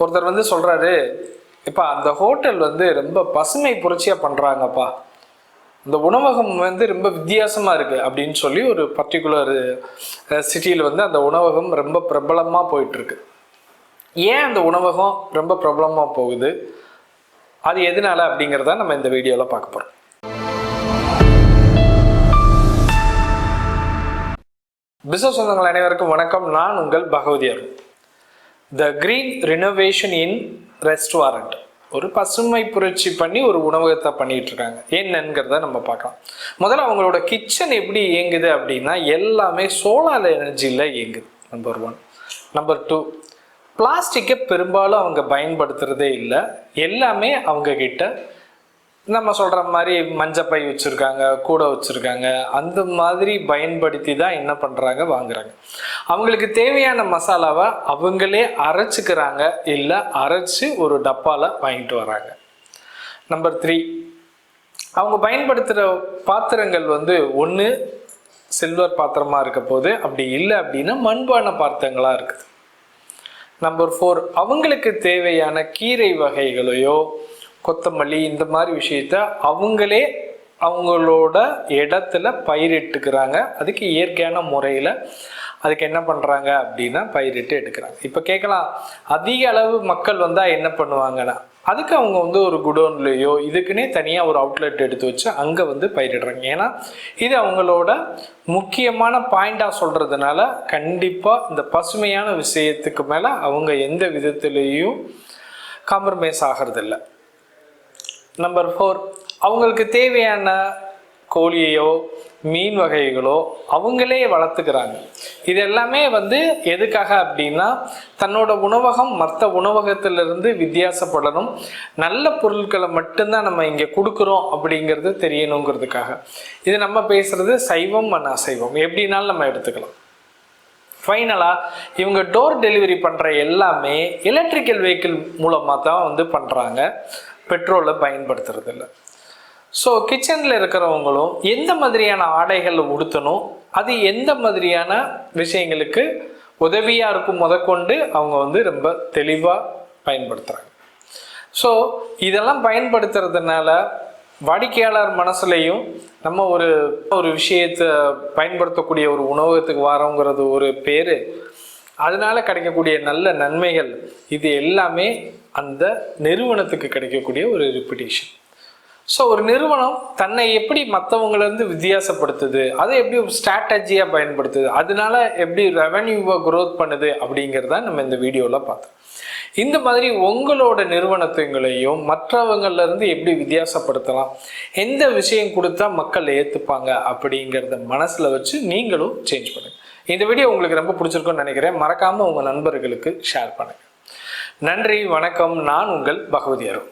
ஒருத்தர் வந்து சொல்கிறாரு இப்போ அந்த ஹோட்டல் வந்து ரொம்ப பசுமை புரட்சியாக பண்ணுறாங்கப்பா இந்த உணவகம் வந்து ரொம்ப வித்தியாசமாக இருக்குது அப்படின்னு சொல்லி ஒரு பர்டிகுலர் சிட்டியில் வந்து அந்த உணவகம் ரொம்ப பிரபலமாக போயிட்டுருக்கு. ஏன் அந்த உணவகம் ரொம்ப பிரபலமாக போகுது? அது எதனால அப்படிங்கிறத நம்ம இந்த வீடியோவில் பார்க்க போகிறோம் பிசினஸ் சொந்தங்கள் அனைவருக்கும் வணக்கம். நான் உங்கள் Bhagavathi Arun. The green renovation in restaurant ஒரு பசுமை புரட்சி பண்ணி ஒரு உணவகத்தை பண்ணிட்டு இருக்காங்க என்னங்கிறத நம்ம பார்க்கலாம். முதல்ல அவங்களோட கிச்சன் எப்படி இயங்குது அப்படின்னா எல்லாமே சோலார் எனர்ஜியில் இயங்குது. நம்பர் ஒன் நம்பர் டூ பிளாஸ்டிக்கை பெரும்பாலும் அவங்க பயன்படுத்துறதே இல்லை. எல்லாமே அவங்க கிட்ட நம்ம சொல்கிற மாதிரி மஞ்சப்பை வச்சுருக்காங்க கூடை வச்சுருக்காங்க அந்த மாதிரி பயன்படுத்தி தான் என்ன பண்ணுறாங்க வாங்குறாங்க. அவங்களுக்கு தேவையான மசாலாவை அவங்களே அரைச்சிக்கிறாங்க இல்லை அரைச்சி ஒரு டப்பாவில் வாங்கிட்டு வராங்க. நம்பர் த்ரீ அவங்க பயன்படுத்துகிற பாத்திரங்கள் வந்து ஒன்று சில்வர் பாத்திரமாக இருக்க போது அப்படி இல்லை அப்படின்னா மண்பான பாத்திரங்களாக இருக்குது. நம்பர் ஃபோர் அவங்களுக்கு தேவையான கீரை வகைகளையோ கொத்தமல்லி இந்த மாதிரி விஷயத்த அவங்களே அவங்களோட இடத்துல பயிரிட்டுக்கிறாங்க. அதுக்கு இயற்கையான முறையில் அதுக்கு என்ன பண்ணுறாங்க அப்படின்னா பயிரிட்டு எடுக்கிறாங்க. இப்போ கேட்கலாம் அதிக அளவு மக்கள் வந்தால் என்ன பண்ணுவாங்கன்னா அதுக்கு அவங்க வந்து ஒரு குடோன்லேயோ இதுக்குன்னே தனியாக ஒரு அவுட்லெட் எடுத்து வச்சு அங்கே வந்து பயிரிடுறாங்க. ஏன்னா இது அவங்களோட முக்கியமான பாயிண்டாக சொல்கிறதுனால கண்டிப்பாக இந்த பசுமையான விஷயத்துக்கு மேலே அவங்க எந்த விதத்துலேயும் காம்ப்ரமைஸ் ஆகிறதில்ல. நம்பர் ஃபோர் அவங்களுக்கு தேவையான கோழியையோ மீன் வகைகளோ அவங்களே வளர்த்துக்கிறாங்க. இது எல்லாமே வந்து எதுக்காக அப்படின்னா தன்னோட உணவகம் மற்ற உணவகத்திலிருந்து வித்தியாசப்படணும். நல்ல பொருட்களை மட்டும்தான் நம்ம இங்கே கொடுக்குறோம் அப்படிங்கிறது தெரியணுங்கிறதுக்காக. இது நம்ம பேசுறது சைவம் அண்ட் அசைவம். எப்படின்னாலும் நம்ம எடுத்துக்கலாம். ஃபைனலாக இவங்க டோர் டெலிவரி பண்ணுற எல்லாமே எலக்ட்ரிக்கல் வெஹிக்கிள் மூலமாக தான் வந்து பண்ணுறாங்க பெட்ரோலை பயன்படுத்துறதில்ல. ஸோ கிச்சனில் இருக்கிறவங்களும் எந்த மாதிரியான ஆடைகள் உடுத்தணும் அது எந்த மாதிரியான விஷயங்களுக்கு உதவியாக இருக்கும் முதற்கொண்டு அவங்க வந்து ரொம்ப தெளிவாக பயன்படுத்துகிறாங்க ஸோ இதெல்லாம் பயன்படுத்துறதுனால வாடிக்கையாளர் மனசுலையும் நம்ம ஒரு ஒரு விஷயத்தை பயன்படுத்தக்கூடிய ஒரு உணவகத்துக்கு வரோங்கிறது ஒரு பேர். அதனால கிடைக்கக்கூடிய நல்ல நன்மைகள் இது எல்லாமே அந்த நிறுவனத்துக்கு கிடைக்கக்கூடிய ஒரு ரெப்புடேஷன் ஸோ ஒரு நிறுவனம் தன்னை எப்படி மற்றவங்களிருந்து வித்தியாசப்படுத்துது அதை எப்படி ஒரு ஸ்ட்ராட்டஜியாக பயன்படுத்துது அதனால எப்படி ரெவன்யூவை க்ரோத் பண்ணுது அப்படிங்கிறத நம்ம இந்த வீடியோவில் பார்த்தோம். இந்த மாதிரி உங்களோட நிறுவனத்துங்களையும் மற்றவங்கள்லேருந்து எப்படி வித்தியாசப்படுத்தலாம் எந்த விஷயம் கொடுத்தா மக்கள் ஏற்றுப்பாங்க அப்படிங்கிறத மனசில் வச்சு நீங்களும் சேஞ்ச் பண்ணுங்கள் இந்த வீடியோ உங்களுக்கு ரொம்ப பிடிச்சிருக்கும்னு நினைக்கிறேன். மறக்காமல் உங்கள் நண்பர்களுக்கு ஷேர் பண்ணுங்கள் நன்றி வணக்கம். நான் உங்கள் பகவதி அருண்.